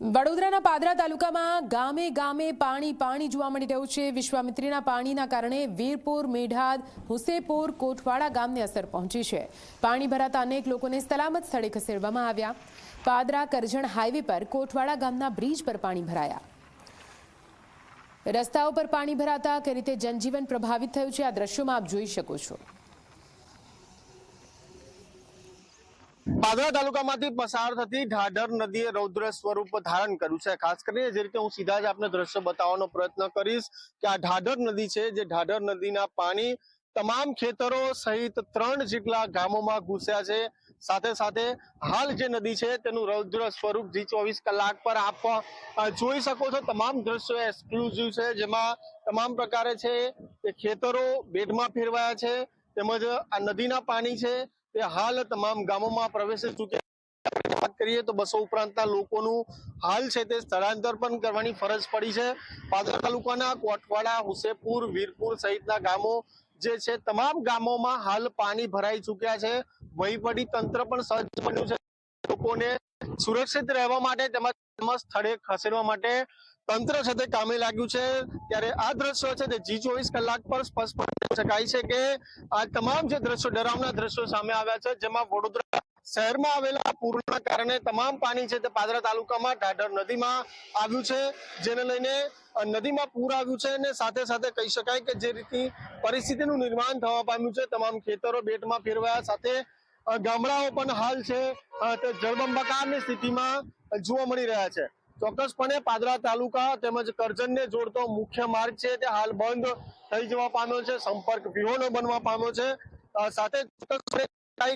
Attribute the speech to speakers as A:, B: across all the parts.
A: વડોદરાના પાદરા તાલુકામાં ગામે ગામે પાણી પાણી જોવા મળી રહ્યું છે. વિશ્વામિત્રીના પાણીના કારણે વીરપુર, મેઢાદ, હુસેપુર, કોઠવાડા ગામને અસર પહોંચી છે. પાણી ભરાતા અનેક લોકોને સલામત સ્થળે ખસેડવામાં આવ્યા. પાદરા કરજણ હાઈવે પર કોઠવાડા ગામના બ્રિજ પર પાણી ભરાયા. રસ્તાઓ પર પાણી ભરાતા કઈ રીતે જનજીવન પ્રભાવિત થયું છે આ દ્રશ્યોમાં આપ જોઈ શકો છો.
B: પાદરા તાલુકામાંથી પસાર થતી ઢાઢર નદીએ રૌદ્ર સ્વરૂપ ધારણ કર્યું છે. ખાસ કરીને જે રીતે હું સીધા જ આપને દ્રશ્ય બતાવવાનો પ્રયત્ન કરીશ કે આ ઢાઢર નદી છે, જે ઢાઢર નદીના પાણી તમામ ખેતરો સહિત ત્રણ જેટલા ગામોમાં ઘૂસ્યા છે. સાથે સાથે હાલ જે નદી છે, તેનું રૌદ્ર સ્વરૂપ જી ચોવીસ કલાક પર આપ જોઈ શકો છો. તમામ દ્રશ્યો એક્સક્લુઝિવ છે, જેમાં તમામ પ્રકારે છે કે ખેતરો બેડમાં ફેરવાયા છે. તેમજ આ નદીના પાણી છે તે હાલ તમામ ગામોમાં પ્રવેશી ચૂક્યા વાત કરીએ તો બસો ઉપરાંતના લોકોનું હાલ છે તે સ્થળાંતર પણ કરવાની ફરજ પડી છે. પાદર તાલુકાના કોટવાડા, હુસેપુર, વીરપુર સહિતના ગામો જે છે તમામ ગામોમાં હાલ પાણી ભરાઈ ચૂક્યા છે. વહીવટી તંત્ર પણ સજ્જ બન્યું છે. લોકોને સુરક્ષિત રહેવા માટે તેમજ તેમજ સ્થળે ખસેડવા માટે તંત્ર છે તે કામે લાગ્યું છે. ત્યારે આ દ્રશ્યો છે તે જી ચોવીસ કલાક પર સ્પષ્ટ કહી શકાય છે કે આ તમામ જે દ્રશ્યો, ડરાવના દ્રશ્યો સામે આવ્યા છે, જેમાં વડોદરા શહેરમાં આવેલા પૂરના કારણે તમામ પાણી છે તે પાદરા તાલુકામાં ઢાઢર નદીમાં આવ્યું છે. જેને લઈને નદીમાં પૂર આવ્યું છે અને સાથે સાથે કહી શકાય કે જે રીતની પરિસ્થિતિનું નિર્માણ થવા પામ્યું છે, તમામ ખેતરો બેટમાં ફેરવાયા. સાથે ગામડાઓ પણ હાલ છે. તે જળબંબાકારની સ્થિતિમાં જોવા મળી રહ્યા છે. ચોક્કસપણે પાદરા તાલુકા તેમજ કરજણને જોડતો મુખ્ય માર્ગ છે. તે હાલ બંધ થઈ જવા પામ્યો છે. સંપર્ક વિહોણો બનવા પામ્યો છે. સાથે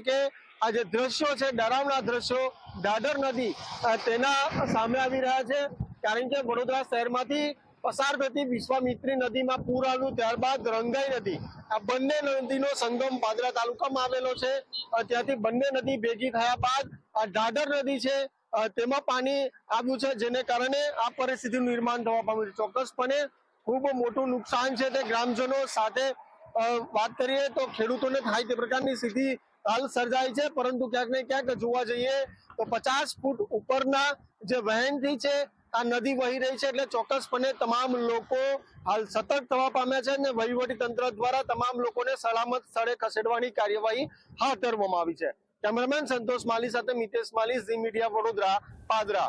B: કે આ જે દ્રશ્યો છે, ડરાવના દ્રશ્યો, દાદર નદી તેના સામે આવી રહ્યા છે. કારણ કે વડોદરા શહેરમાંથી પસાર થતી વિશ્વામિત્રી નદીમાં પૂર આવ્યું. ત્યારબાદ રંગાઈ નદી. આ બંને નદીનો સંગમ પાદરા તાલુકામાં આવેલો છે. ત્યાંથી બંને નદી ભેગી થયા બાદ આ ઢાઢર નદી છે તેમાં પાણી આવ્યું છે, જેને કારણે આ પરિસ્થિતિનું નિર્માણ થવા પામ્યું છે. ચોક્કસપણે ખૂબ મોટું નુકસાન છે તે ગ્રામજનો સાથે વાત કરીએ તો ખેડૂતોને થાય તે પ્રકારની સ્થિતિ હાલ સર્જાય છે, પરંતુ ક્યાંક ને ક્યાંક જોવા જઈએ તો પચાસ ફૂટ ઉપરના જે વહેણથી છે, આ નદી વહી રહી છે, એટલે ચોક્કસપણે તમામ લોકો હાલ સતર્ક થવા પામ્યા છે અને વહીવટી તંત્ર દ્વારા તમામ લોકોને સલામત સ્થળે ખસેડવાની કાર્યવાહી હાથ ધરવામાં આવી છે. કેમેરામેન સંતોષ માલી સાથે મિતેશ માલી ઝી મીડિયા વડોદરા પાદરા.